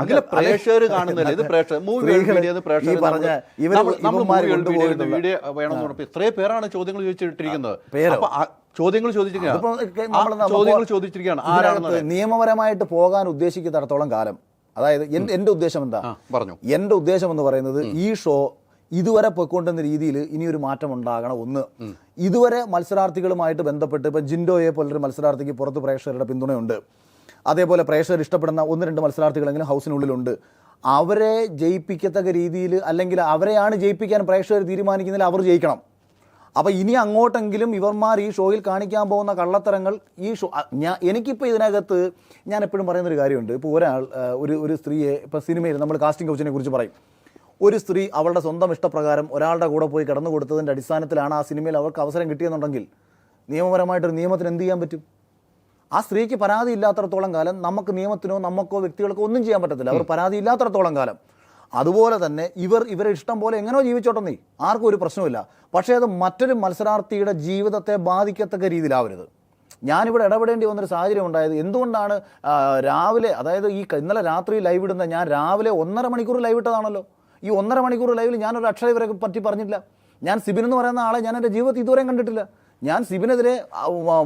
അങ്ങനെ പ്രേക്ഷകർ കാണുന്നില്ല ഇത് പ്രേക്ഷകർ മൂവി പറഞ്ഞ വീഡിയോ വേണമെന്ന് പറഞ്ഞപ്പോൾ ഇത്രയും പേരാണ് ചോദ്യങ്ങൾ ചോദിച്ചിട്ടിരിക്കുന്നത്? അപ്പൊ ചോദ്യങ്ങൾ ചോദിച്ചിരിക്കുകയാണ്. ചോദ്യങ്ങൾ ചോദിച്ചിരിക്കുകയാണ്. ആരാണ് നിയമപരമായിട്ട് പോകാൻ ഉദ്ദേശിക്കുന്നിടത്തോളം കാലം. അതായത് എന്റെ എന്റെ ഉദ്ദേശം എന്താ? പറഞ്ഞു. എന്റെ ഉദ്ദേശം എന്ന് പറയുന്നത് ഈ ഷോ ഇതുവരെ പൊയ്ക്കൊണ്ടുന്ന രീതിയിൽ ഇനി ഒരു മാറ്റം ഉണ്ടാകണം ഒന്ന്. ഇതുവരെ മത്സരാർത്ഥികളുമായിട്ട് ബന്ധപ്പെട്ട് ഇപ്പൊ ജിൻഡോയെ പോലൊരു മത്സരാർത്ഥിക്ക് പുറത്ത് പ്രേക്ഷകരുടെ പിന്തുണയുണ്ട്. അതേപോലെ പ്രേക്ഷകർ ഇഷ്ടപ്പെടുന്ന ഒന്ന് രണ്ട് മത്സരാർത്ഥികളെങ്കിലും ഹൗസിനുള്ളിലുണ്ട്. അവരെ ജയിപ്പിക്കത്തക്ക രീതിയിൽ അല്ലെങ്കിൽ അവരെയാണ് ജയിപ്പിക്കാൻ പ്രേക്ഷകർ തീരുമാനിക്കുന്നതിൽ അവർ ജയിക്കണം. അപ്പോൾ ഇനി അങ്ങോട്ടെങ്കിലും ഇവർമാർ ഈ ഷോയിൽ കാണിക്കാൻ പോകുന്ന കള്ളത്തരങ്ങൾ ഈ ഷോ ഞാൻ എനിക്കിപ്പോൾ ഇതിനകത്ത് ഞാൻ എപ്പോഴും പറയുന്ന ഒരു കാര്യമുണ്ട്. ഇപ്പോൾ ഒരാൾ ഒരു ഒരു സ്ത്രീയെ ഇപ്പോൾ സിനിമയിൽ നമ്മൾ കാസ്റ്റിംഗ് കൗച്ചിനെ കുറിച്ച് പറയും. ഒരു സ്ത്രീ അവളുടെ സ്വന്തം ഇഷ്ടപ്രകാരം ഒരാളുടെ കൂടെ പോയി കടന്നു കൊടുത്തതിന്റെ അടിസ്ഥാനത്തിലാണ് ആ സിനിമയിൽ അവർക്ക് അവസരം കിട്ടിയെന്നുണ്ടെങ്കിൽ നിയമപരമായിട്ടൊരു നിയമത്തിന് എന്ത് ചെയ്യാൻ പറ്റും? ആ സ്ത്രീക്ക് പരാതി ഇല്ലാത്തടത്തോളം കാലം നമുക്ക് നിയമത്തിനോ നമുക്കോ വ്യക്തികൾക്കോ ഒന്നും ചെയ്യാൻ പറ്റത്തില്ല. അവർ പരാതി ഇല്ലാത്തടത്തോളം കാലം. അതുപോലെ തന്നെ ഇവർ ഇവരെ ഇഷ്ടം പോലെ എങ്ങനെയോ ജീവിച്ചോട്ടെ നീ. ആർക്കും ഒരു പ്രശ്നമില്ല പക്ഷേ അത് മറ്റൊരു മത്സരാർത്ഥിയുടെ ജീവിതത്തെ ബാധിക്കത്തക്ക രീതിയിലാവരുത്. ഞാനിവിടെ ഇടപെടേണ്ടി വന്നൊരു സാഹചര്യം ഉണ്ടായത് എന്തുകൊണ്ടാണ് രാവിലെ അതായത് ഈ ഇന്നലെ രാത്രി ലൈവ് ഇടുന്ന ഞാൻ രാവിലെ ഒന്നര മണിക്കൂർ ലൈവ് ഇട്ടതാണല്ലോ. ഈ ഒന്നര മണിക്കൂർ ലൈവിൽ ഞാനൊരു അക്ഷരവരെ പറ്റി പറഞ്ഞിട്ടില്ല. ഞാൻ സിബിൻ എന്ന് പറയുന്ന ആളെ ഞാൻ എന്റെ ജീവിതത്തിൽ ഇതുവരെയും കണ്ടിട്ടില്ല. ഞാൻ സിബിനെതിരെ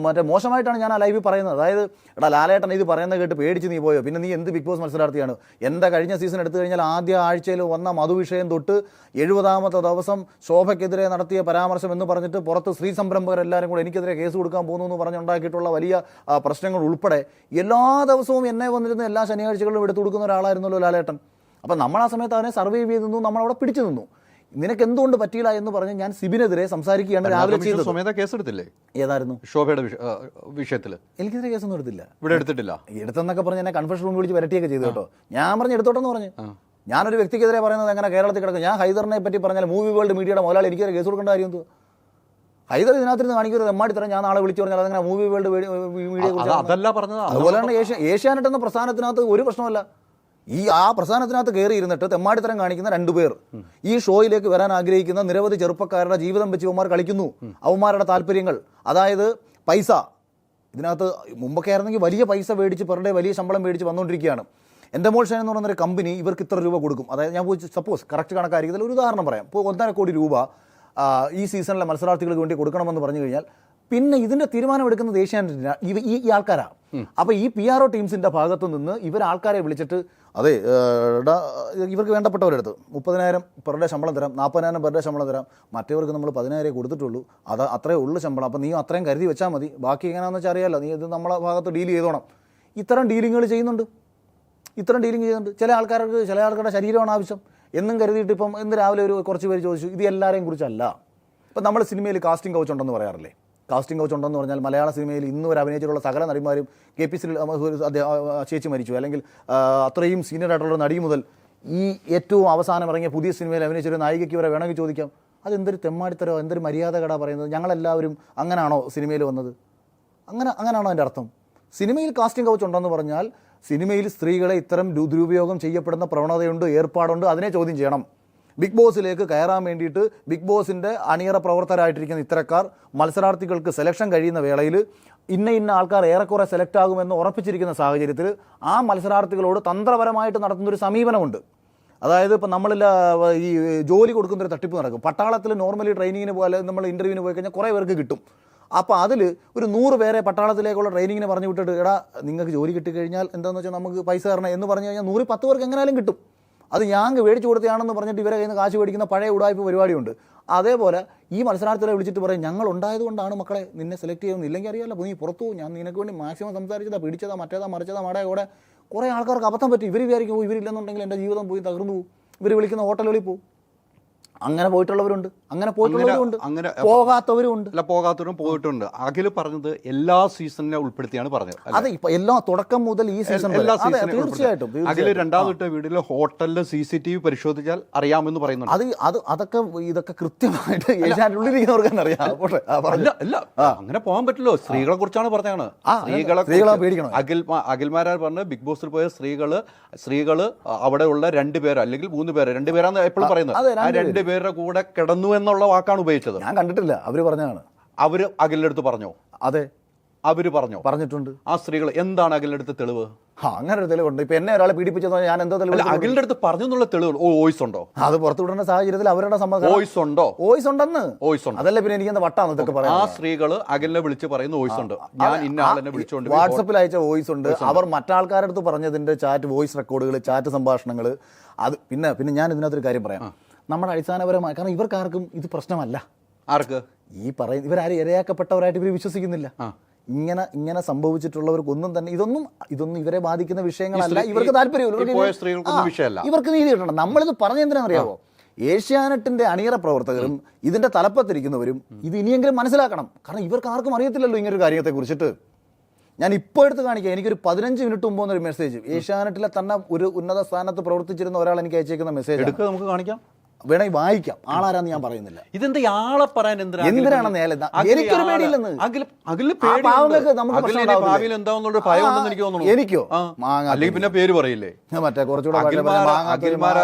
മറ്റേ മോശമായിട്ടാണ് ഞാൻ ആ ലൈവിൽ പറയുന്നത്. അതായത് എടാ ലാലേട്ടൻ ഇത് പറയുന്നത് കേട്ട് പേടിച്ച് നീ പോയോ? പിന്നെ നീ എന്ത് ബിഗ് ബോസ് മത്സരാർത്ഥിയാണ്? എന്താ കഴിഞ്ഞ സീസൺ എടുത്തു കഴിഞ്ഞാൽ ആദ്യ ആഴ്ചയിൽ വന്ന മധുവിഷയം തൊട്ട് എഴുപതാമത്തെ ദിവസം ശോഭയ്ക്കെതിരെ നടത്തിയ പരാമർശം എന്ന് പറഞ്ഞിട്ട് പുറത്ത് സ്ത്രീ സംരംഭകരെല്ലാവരും കൂടെ എനിക്കെതിരെ കേസ് കൊടുക്കാൻ പോകുന്നു എന്ന് പറഞ്ഞുണ്ടാക്കിയിട്ടുള്ള വലിയ പ്രശ്നങ്ങൾ ഉൾപ്പെടെ എല്ലാ ദിവസവും എന്നെ വന്നിരുന്ന എല്ലാ ശനിയാഴ്ചകളിലും എടുത്തു കൊടുക്കുന്ന ഒരാളായിരുന്നല്ലോ ലാലേട്ടൻ. അപ്പം നമ്മൾ ആ സമയത്ത് അവനെ സർവൈവ് ചെയ്ത് നിന്നു നമ്മളവിടെ പിടിച്ചു നിന്നു. നിനക്ക് എന്തുകൊണ്ട് പറ്റിയില്ല എന്ന് പറഞ്ഞ് ഞാൻ സിബിനെതിരെ സംസാരിക്കുകയാണ് രാവിലെ ചെയ്തത്. സ്വമേധ കേസെടുത്തില്ലേ? ഏതായിരുന്നു? ശോഭയുടെ വിഷയത്തിൽ എനിക്കെതിരെ കേസൊന്നും എടുത്തില്ല. ഇവിടെ എടുത്തിട്ടില്ല? എടുത്തെന്നൊക്കെ പറഞ്ഞ് എന്നെ കൺഫ്യൂഷൻ റൂമിൽ വിളിച്ച് വരട്ടിയൊക്കെ ചെയ്തു കേട്ടോ. ഞാൻ പറഞ്ഞ് എടുത്തോട്ടെന്ന് പറഞ്ഞു. ഞാനൊരു വ്യക്തിക്കെതിരെ പറയുന്നത് എങ്ങനെ കേരളത്തിൽ കിടക്കും? ഞാൻ ഹൈദറിനെ പറ്റി പറഞ്ഞാൽ മൂവി വേൾഡ് മീഡിയയുടെ മുതലാളി എനിക്കെതിരെ കേസ് കൊടുക്കേണ്ട കാര്യം എന്തോ ഹൈദർ ഇതിനകത്തിരുന്ന് കാണിക്കരുത് എമ്മാടി തരാൻ ഞാൻ നാളെ വിളിച്ചു പറഞ്ഞാൽ അതങ്ങനെ മൂവി വേൾഡ് മീഡിയ അത് അതല്ല പറഞ്ഞത്. അതുപോലെ തന്നെ ഏഷ്യാനെറ്റ് എന്ന പ്രസ്ഥാനത്തിനകത്ത് ഒരു പ്രശ്നമല്ല ഈ ആ പ്രസ്ഥാനത്തിനകത്ത് കയറി ഇരുന്നിട്ട് തെമ്മാടിത്തരം കാണിക്കുന്ന രണ്ടുപേർ ഈ ഷോയിലേക്ക് വരാൻ ആഗ്രഹിക്കുന്ന നിരവധി ചെറുപ്പക്കാരുടെ ജീവിതം വെച്ച് ഇവന്മാർ കളിക്കുന്നു. അവന്മാരുടെ താല്പര്യങ്ങൾ. അതായത് പൈസ. ഇതിനകത്ത് മുമ്പൊക്കെ ആയിരുന്നെങ്കിൽ വലിയ പൈസ മേടിച്ച് പെർ ഡേ വലിയ ശമ്പളം മേടിച്ച് വന്നുകൊണ്ടിരിക്കുകയാണ് എന്റെ മോൾ ഷൈൻ എന്ന് പറയുന്ന ഒരു കമ്പനി ഇവർക്ക് ഇത്ര രൂപ കൊടുക്കും. അതായത് ഞാൻ പോയി സപ്പോസ് കറക്റ്റ് കണക്കായിരിക്കും ഒരു ഉദാഹരണം പറയാം. ഇപ്പോൾ ഒന്നര കോടി രൂപ ഈ സീസണിലെ മത്സരാർത്ഥികൾക്ക് വേണ്ടി കൊടുക്കണമെന്ന് പറഞ്ഞു കഴിഞ്ഞാൽ പിന്നെ ഇതിന്റെ തീരുമാനം എടുക്കുന്നത് ഏഷ്യാനെറ്റിന്. ഈ ഈ ആൾക്കാരാ. അപ്പൊ ഈ പി ആർ ഒ ടീംസിന്റെ ഭാഗത്തു നിന്ന് ഇവർ ആൾക്കാരെ വിളിച്ചിട്ട് അതെ ഇവർക്ക് വേണ്ടപ്പെട്ടവരെടുത്ത്. മുപ്പതിനായിരം പെർ ഡേ ശമ്പളം തരാം നാൽപ്പതിനായിരം പെർ ഡേ ശമ്പളം തരാം. മറ്റവർക്ക് നമ്മൾ പതിനായിരം കൊടുത്തിട്ടുള്ളൂ. അത് അത്രേ ഉള്ളൂ ശമ്പളം. അപ്പം നീ അത്രയും കരുതി വെച്ചാൽ മതി. ബാക്കി എങ്ങനെയാണെന്ന് വെച്ചാൽ അറിയാമല്ലോ നീ ഇത് നമ്മളെ ഭാഗത്ത് ഡീൽ ചെയ്തോണം. ഇത്തരം ഡീലിങ്ങുകൾ ചെയ്യുന്നുണ്ട്. ഇത്തരം ഡീലിംഗ് ചെയ്യുന്നുണ്ട്. ചില ആൾക്കാർക്ക് ചില ആൾക്കാരുടെ ശരീരമാണ് ആവശ്യം. എന്നും കരുതിയിട്ട് ഇപ്പം ഇന്ന് രാവിലെ ഒരു കുറച്ച് പേര് ചോദിച്ചു ഇത് എല്ലാവരെയും കുറിച്ചല്ല. ഇപ്പം നമ്മൾ സിനിമയിൽ കാസ്റ്റിംഗ് കൗച്ച് ഉണ്ടെന്ന് പറയാറില്ലേ? കാസ്റ്റിംഗ് കൗച്ച് ഉണ്ടെന്ന് പറഞ്ഞാൽ മലയാള സിനിമയിൽ ഇന്ന് ഒരു അഭിനയിച്ചിട്ടുള്ള സകല നടിമാരും കെ പി സി ചേച്ചി മരിച്ചു. അല്ലെങ്കിൽ അത്രയും സീനിയർ ആയിട്ടുള്ള നടി മുതൽ ഈ ഏറ്റവും അവസാനം ഇറങ്ങിയ പുതിയ സിനിമയിൽ അഭിനയിച്ചൊരു നായികയ്ക്ക് വരെ വേണമെങ്കിൽ ചോദിക്കാം. അതെന്തൊരു തെമ്മാടിത്തരോ എന്തൊരു മര്യാദ കടാ പറയുന്നത്? ഞങ്ങളെല്ലാവരും അങ്ങനാണോ സിനിമയിൽ വന്നത്? അങ്ങനെ അങ്ങനാണോ എന്റെ അർത്ഥം? സിനിമയിൽ കാസ്റ്റിംഗ് കൗച്ച് ഉണ്ടെന്ന് പറഞ്ഞാൽ സിനിമയിൽ സ്ത്രീകളെ ഇത്തരം ദുരുപയോഗം ചെയ്യപ്പെടുന്ന പ്രവണതയുണ്ട് ഏർപ്പാടുണ്ട് അതിനെ ചോദ്യം ചെയ്യണം. ബിഗ് ബോസിലേക്ക് കയറാൻ വേണ്ടിയിട്ട് ബിഗ് ബോസിന്റെ അണിയറ പ്രവർത്തകരായിട്ടിരിക്കുന്ന ഇത്തരക്കാർ മത്സരാർത്ഥികൾക്ക് സെലക്ഷൻ കഴിയുന്ന വേളയിൽ ഇന്ന ഇന്ന ആൾക്കാർ ഏറെക്കുറെ സെലക്ട് ആകുമെന്ന് ഉറപ്പിച്ചിരിക്കുന്ന സാഹചര്യത്തിൽ ആ മത്സരാർത്ഥികളോട് തന്ത്രപരമായിട്ട് നടത്തുന്നൊരു സമീപനമുണ്ട്. അതായത് ഇപ്പം നമ്മളിൽ ഈ ജോലി കൊടുക്കുന്നൊരു തട്ടിപ്പ് നടക്കും. പട്ടാളത്തിൽ നോർമലി ട്രെയിനിങ്ങിന് പോയാൽ നമ്മൾ ഇന്റർവ്യൂവിന് പോയി കഴിഞ്ഞാൽ കുറേ പേർക്ക് കിട്ടും. അപ്പോൾ അതിൽ ഒരു നൂറ് പേരെ പട്ടാളത്തിലേക്കുള്ള ട്രെയിനിങ്ങിന് പറഞ്ഞു വിട്ടിട്ട് എടാ നിങ്ങൾക്ക് ജോലി കിട്ടിക്കഴിഞ്ഞാൽ എന്താണെന്ന് വെച്ചാൽ നമുക്ക് പൈസ തരണം എന്ന് പറഞ്ഞു കഴിഞ്ഞാൽ നൂറ് പത്ത് പേർക്ക് എങ്ങനെയാലും കിട്ടും. അത് ഞാൻ മേടിച്ചു കൊടുത്തതാണെന്ന് പറഞ്ഞിട്ട് ഇവരെ കയ്യിൽ നിന്ന് കാശ് മേടിക്കുന്ന പഴയ ഉടായ്പ പരിപാടിയുണ്ട്. അതേപോലെ ഈ മത്സരാർത്ഥികളെ വിളിച്ചിട്ട് പറയും ഞങ്ങൾ ഉണ്ടായതുകൊണ്ടാണ് മക്കളെ നിന്നെ സെലക്ട് ചെയ്യുന്നത് ഇല്ലെങ്കിൽ അറിയാമല്ലോ നീ പുറത്തു പോകും ഞാൻ നിനക്ക് വേണ്ടി മാക്സിമം സംസാരിച്ചതാ പിടിച്ചതാ മറ്റേതാ മറിച്ചതാ മടേ കൂടെ കുറേ ആൾക്കാർക്ക് അബദ്ധം പറ്റി. ഇവർ വിചാരിക്കും "ഓ, ഇവരില്ലെന്നുണ്ടെങ്കിൽ എന്റെ ജീവിതം പോയി തകർന്നു പോകും ഇവർ വിളിക്കുന്ന ഹോട്ടലുകളിൽ പോകും അങ്ങനെ പോയിട്ടുള്ളവരുണ്ട്. അങ്ങനെ പോയിട്ടുള്ളവരുണ്ട് അങ്ങനെ പോകാത്തവരുണ്ട് അല്ല പോകാത്തവരും പോയിട്ടുണ്ട്. അഖിൽ പറഞ്ഞത് എല്ലാ സീസണിനെ ഉൾപ്പെടുത്തിയാണ് പറഞ്ഞത്? അതെ ഇപ്പൊ എല്ലാ തുടക്കം മുതൽ ഈ സീസൺ തീർച്ചയായിട്ടും അഖിൽ രണ്ടാമത്തെ വീടിലെ ഹോട്ടലിലെ സി സി ടി വി പരിശോധിച്ചാൽ അറിയാമെന്ന് പറയുന്നുണ്ട്. അത് അത് അതൊക്കെ ഇതൊക്കെ കൃത്യമായിട്ട് ഏഷ്യാനുള്ളിലിരിക്കുന്നവർക്ക് അറിയാം. അല്ല അല്ല അങ്ങനെ പോകാൻ പറ്റില്ലോ. സ്ത്രീകളെ കുറിച്ചാണ് പറഞ്ഞാണ് സ്ത്രീകളെ പേടിക്കണം. അഖിൽ അഖിൽമാരാർ പറഞ്ഞ് ബിഗ് ബോസിൽ പോയ സ്ത്രീകൾ സ്ത്രീകൾ അവിടെയുള്ള രണ്ട് പേര് അല്ലെങ്കിൽ മൂന്ന് പേരോ രണ്ട് പേരാന്ന് എപ്പോഴും പറയുന്നത്. ആ രണ്ട് പേരുടെ കൂടെ കിടന്നു എന്നുള്ള വാക്കാണ് ഉപയോഗിച്ചത്. ഞാൻ കണ്ടിട്ടില്ല. അവർ പറഞ്ഞതാണ്. അവർ അകലെടുത്ത് പറഞ്ഞോ? അതെ. അവർ പറഞ്ഞോ? പറഞ്ഞിട്ടുണ്ട്. ആ സ്ത്രീകൾ എന്താണ് അകലെടുത്ത് തെളിവ്? ആ അങ്ങനെ ഒരു തെളിവുണ്ട്. ഇപ്പൊ എന്നെ ഒരാളെ പീഡിപ്പിച്ചെന്ന് ഞാൻ എന്തോ തെളിവ്? അഖിലിന്റെ അടുത്ത് പറഞ്ഞു എന്നുള്ള തെളിവ് വോയിസ് ഉണ്ടോ? അത് പുറത്തു പുറത്തുവിടേണ്ട സാഹചര്യത്തിൽ അവരുടെ സമ്മതം വോയിസ് ഉണ്ടോ? വോയിസ് ഉണ്ടെന്ന്. വോയിസ് ഉണ്ട്? അതല്ല പിന്നെ എനിക്ക് എന്താ ഇതൊക്കെ ആ സ്ത്രീകൾ അഖിലിനെ വിളിച്ച് പറയുന്ന വോയിസ് ഉണ്ട്. ഞാൻ ഇന്ന ആളെന്നെ വിളിച്ചുകൊണ്ട് വാട്സപ്പിൽ അയച്ച വോയിസ് ഉണ്ട്. അവർ മറ്റാൾക്കാരുടെ അടുത്ത് പറഞ്ഞതിന്റെ ചാറ്റ് വോയിസ് റെക്കോർഡുകൾ ചാറ്റ് സംഭാഷണങ്ങൾ അത് പിന്നെ പിന്നെ ഞാൻ ഇതിനകത്തൊരു കാര്യം പറയാം. നമ്മുടെ അടിസ്ഥാനപരമായി കാരണം ഇവർക്കാർക്കും ഇത് പ്രശ്നമല്ല. ആർക്ക്? ഈ പറയുന്ന ഇവരാരും ഇരയാക്കപ്പെട്ടവരായിട്ട് ഇവർ വിശ്വസിക്കുന്നില്ല. ഇങ്ങനെ ഇങ്ങനെ സംഭവിച്ചിട്ടുള്ളവർക്കൊന്നും തന്നെ ഇതൊന്നും ഇതൊന്നും ഇവരെ ബാധിക്കുന്ന വിഷയങ്ങളല്ല. ഇവർക്ക് താല്പര്യമില്ല. ഇവർക്ക് നീതി കിട്ടണം. നമ്മളിത് പറഞ്ഞ എന്തിനാണെന്നറിയാവോ ഏഷ്യാനെറ്റിന്റെ അണിയറ പ്രവർത്തകരും ഇതിന്റെ തലപ്പത്തിരിക്കുന്നവരും ഇത് ഇനിയെങ്കിലും മനസ്സിലാക്കണം. കാരണം ഇവർക്ക് ആർക്കും അറിയത്തില്ലല്ലോ ഇങ്ങനൊരു കാര്യത്തെ കുറിച്ചിട്ട് ഞാൻ ഇപ്പോൾ എടുത്ത് കാണിക്കാം. എനിക്കൊരു പതിനഞ്ച് മിനിറ്റ് മുമ്പ് വന്നൊരു മെസ്സേജ് ഏഷ്യാനെറ്റിലെ തന്നെ ഒരു ഉന്നത സ്ഥാനത്ത് പ്രവർത്തിച്ചിരുന്ന ഒരാൾ എനിക്ക് അയച്ചേക്കുന്ന മെസ്സേജ് നമുക്ക് കാണിക്കാം. വേണമെങ്കിൽ വായിക്കാം. ആളാരാന്ന് ഞാൻ പറയുന്നില്ല. ഇതെന്താ ആളെ പറയാൻ എന്തിനാ എന്തിനാണെന്ന് എനിക്കൊരു പേടിയില്ലെന്ന്. പാവങ്ങൾക്ക് നമുക്ക് എന്താവുന്നുള്ള ഭയം ഉണ്ടെന്ന് എനിക്ക് തോന്നുന്നു. എനിക്കോ? അല്ലെങ്കിൽ പിന്നെ പേര്. പറയില്ലേ? മറ്റേ കുറച്ചുകൂടെ വളരെ അഖിൽമാര മാങ്ങാത്തൊരു അഖിൽമാര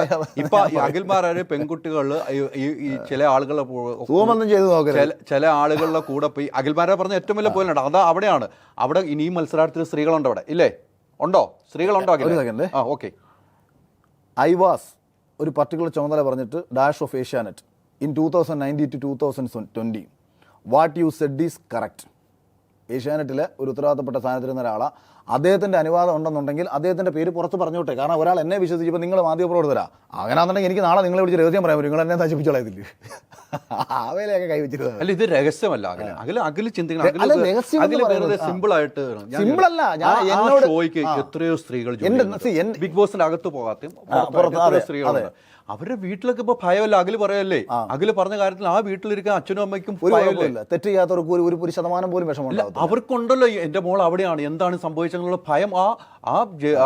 മായ- ഈ പെൺകുട്ടികൾ ഈ- ചില ആളുകളെ സൂമൊന്നും ചെയ്ത് നോക്കരുത്. ചില ആളുകളുടെ കൂടെ പോയി അഖിൽമാരെ പറഞ്ഞ ഏറ്റവും വലിയ പോയിന്റ് അതാ അവിടെയാണ്. അവിടെ ഇനിയും മത്സരാർത്ഥികൾ സ്ത്രീകളുണ്ടോ അവിടെ. ഇല്ലേ? ഉണ്ടോ? സ്ത്രീകളുണ്ടോ ഓക്കെ ഐ വാസ് ഒരു പർട്ടിക്കുലർ ചുമതല പറഞ്ഞിട്ട് dash of Asianet in two thousand ninety to two thousand twenty what you said is correct ഏഷ്യാനെറ്റിലെ ഒരു ഉത്തരവാദിത്തപ്പെട്ട സ്ഥാനത്തിരുന്ന ഒരാളാ. അദ്ദേഹത്തിന്റെ അനുവാദം ഉണ്ടെന്നുണ്ടെങ്കിൽ അദ്ദേഹത്തിന്റെ പേര് പുറത്ത് പറഞ്ഞോട്ടെ. കാരണം ഒരാൾ എന്നെ വിശ്വസിച്ചപ്പോൾ നിങ്ങൾ മാധ്യമപ്രവർത്തകരാ. അങ്ങനെയാണെന്നുണ്ടെങ്കിൽ എനിക്ക് നാളെ നിങ്ങളെ വിളിച്ച് രഹസ്യം പറയാൻ പറ്റും. നിങ്ങൾ എന്നെ നശിപ്പിച്ചോളാതില്ല ആ വേലയൊക്കെ കൈവച്ചിരുന്നത് അല്ല ഇത് രഹസ്യമല്ല. അകൽ പറയുന്നത്, ആ. സിമ്പിൾ അല്ല, ഞാൻ എന്നോട്- എത്രയോ സ്ത്രീകൾ ബിഗ് ബോസിന്റെ അകത്ത് പോകാത്ത സ്ത്രീകളുണ്ട്. അവരുടെ വീട്ടിലൊക്കെ ഇപ്പൊ ഭയമല്ല. അകിൽ പറയല്ലേ? അകിൽ പറഞ്ഞ കാര്യത്തിൽ ആ വീട്ടിലിരിക്കാൻ അച്ഛനും അമ്മയ്ക്കും തെറ്റ് ചെയ്യാത്തവർക്ക് ഒരു ഒരു- ശതമാനം പോലും വിഷമമില്ല അവർക്കുണ്ടല്ലോ എന്റെ മോൾ അവിടെയാണ്. എന്താണ് സംഭവിച്ചെന്നുള്ള ഭയം ആ ആ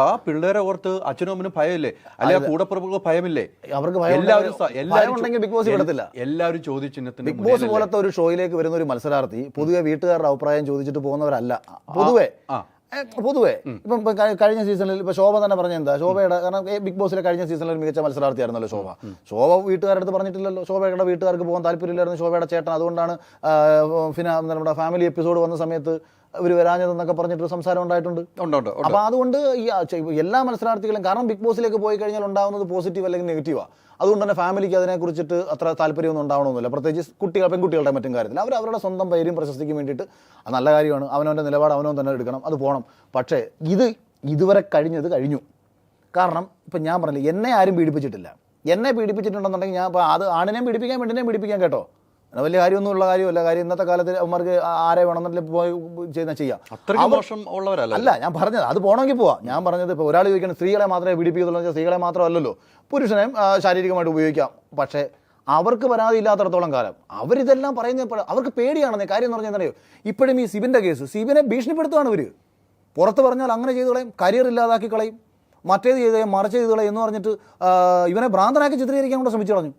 ആ പിള്ളേരെ ഓർത്ത് അച്ഛനും അമ്മനും ഭയമില്ലേ? അല്ലെ ആ കൂടപ്പുറപ്പുകൾക്ക് ഭയമില്ലേ? അവർക്ക് എല്ലാവരും എല്ലാവരും ഉണ്ടെങ്കിൽ ബിഗ് ബോസ് വിടത്തില്ല. എല്ലാവരും ചോദ്യചിഹ്നത്തിന്റെ ബിഗ് ബോസ് പോലത്തെ ഒരു ഷോയിലേക്ക് വരുന്ന ഒരു മത്സരാർത്ഥി പൊതുവെ വീട്ടുകാരുടെ അഭിപ്രായം ചോദിച്ചിട്ട് പോകുന്നവരല്ല. പൊതുവെ പൊതുവെ. ഇപ്പം കഴിഞ്ഞ സീസണിൽ ഇപ്പൊ ശോഭ തന്നെ പറഞ്ഞ എന്താ ശോഭയുടെ കാരണം ബിഗ് ബോസിലെ കഴിഞ്ഞ സീസണിൽ ഒരു മികച്ച മത്സരാർത്ഥിയായിരുന്നല്ലോ ശോഭ. ശോഭ വീട്ടുകാരുടെ അടുത്ത് പറഞ്ഞിട്ടില്ലല്ലോ. ശോഭയുടെ വീട്ടുകാർക്ക് പോകാൻ താല്പര്യമില്ലായിരുന്നു ശോഭയുടെ ചേട്ടൻ. അതുകൊണ്ടാണ് ഫിന നമ്മുടെ ഫാമിലി എപ്പിസോഡ് വന്ന സമയത്ത് ഇവർ വരാഞ്ഞതെന്നൊക്കെ പറഞ്ഞിട്ട് സംസാരം ഉണ്ടായിട്ടുണ്ട്. ഉണ്ട് ഉണ്ട് ഉണ്ട്. അപ്പൊ അതുകൊണ്ട് ഈ എല്ലാ മത്സരാർത്ഥികളും കാരണം ബിഗ് ബോസിലേക്ക് പോയി കഴിഞ്ഞാൽ ഉണ്ടാവുന്നത് പോസിറ്റീവ് അല്ലെങ്കിൽ നെഗറ്റീവാ. അതുകൊണ്ട് തന്നെ ഫാമിലിക്ക് അതിനെക്കുറിച്ചിട്ട് അത്ര താല്പര്യമൊന്നും ഉണ്ടാവണമെന്നില്ല. പ്രത്യേകിച്ച് കുട്ടികൾ പെൺകുട്ടികളുടെ മറ്റും കാര്യത്തിൽ അവർ അവരുടെ സ്വന്തം പേരും പ്രശസ്തിക്കും വേണ്ടിയിട്ട് നല്ല കാര്യമാണ്. അവനവന്റെ നിലപാട് അവനവൻ തന്നെ എടുക്കണം. അത് പോകണം പക്ഷേ ഇത് ഇതുവരെ കഴിഞ്ഞത് കഴിഞ്ഞു. കാരണം ഇപ്പം ഞാൻ പറഞ്ഞില്ല എന്നെ ആരും പീഡിപ്പിച്ചിട്ടില്ല. എന്നെ പീഡിപ്പിച്ചിട്ടുണ്ടെന്നുണ്ടെങ്കിൽ ഞാൻ ഇപ്പോൾ അത് ആണിനെയും പീഡിപ്പിക്കാൻ പെണ്ണിനെയും പീഡിപ്പിക്കാൻ കേട്ടോ. അങ്ങനെ വലിയ കാര്യമൊന്നുമുള്ള കാര്യമല്ല. കാര്യം ഇന്നത്തെ കാലത്ത് അവന്മാർക്ക് ആരെ വേണമെന്നില്ല പോയി ചെയ്യുന്ന ചെയ്യാം. മോശം ഉള്ളവരല്ല അല്ല ഞാൻ പറഞ്ഞത് അത് പോകണമെങ്കിൽ പോവാം. ഞാൻ പറഞ്ഞത് ഇപ്പോൾ ഒരാൾ ചോദിക്കണം സ്ത്രീകളെ മാത്രമേ വെച്ചാൽ സ്ത്രീകളെ മാത്രമല്ലല്ലോ. പുരുഷനെയും ശാരീരികമായിട്ട് ഉപയോഗിക്കാം. പക്ഷേ അവർക്ക് പരാതി ഇല്ലാത്തടത്തോളം കാലം അവരിതെല്ലാം പറയുന്ന അവർക്ക് പേടിയാണെന്ന്. കാര്യം എന്ന് പറഞ്ഞാൽ അറിയോ ഇപ്പോഴും ഈ സിബിന്റെ കേസ്. സിബിനെ ഭീഷണിപ്പെടുത്തുകയാണ് ഇവർ പുറത്ത് പറഞ്ഞാൽ അങ്ങനെ ചെയ്തു കളയും കരിയർ ഇല്ലാതാക്കി കളയും മറ്റേത് ചെയ്ത് മറിച്ച് ചെയ്തു കളയും എന്ന് പറഞ്ഞിട്ട് ഇവനെ ഭ്രാന്തനാക്കി ചിത്രീകരിക്കാൻ കൂടെ ശ്രമിച്ചു കളഞ്ഞു.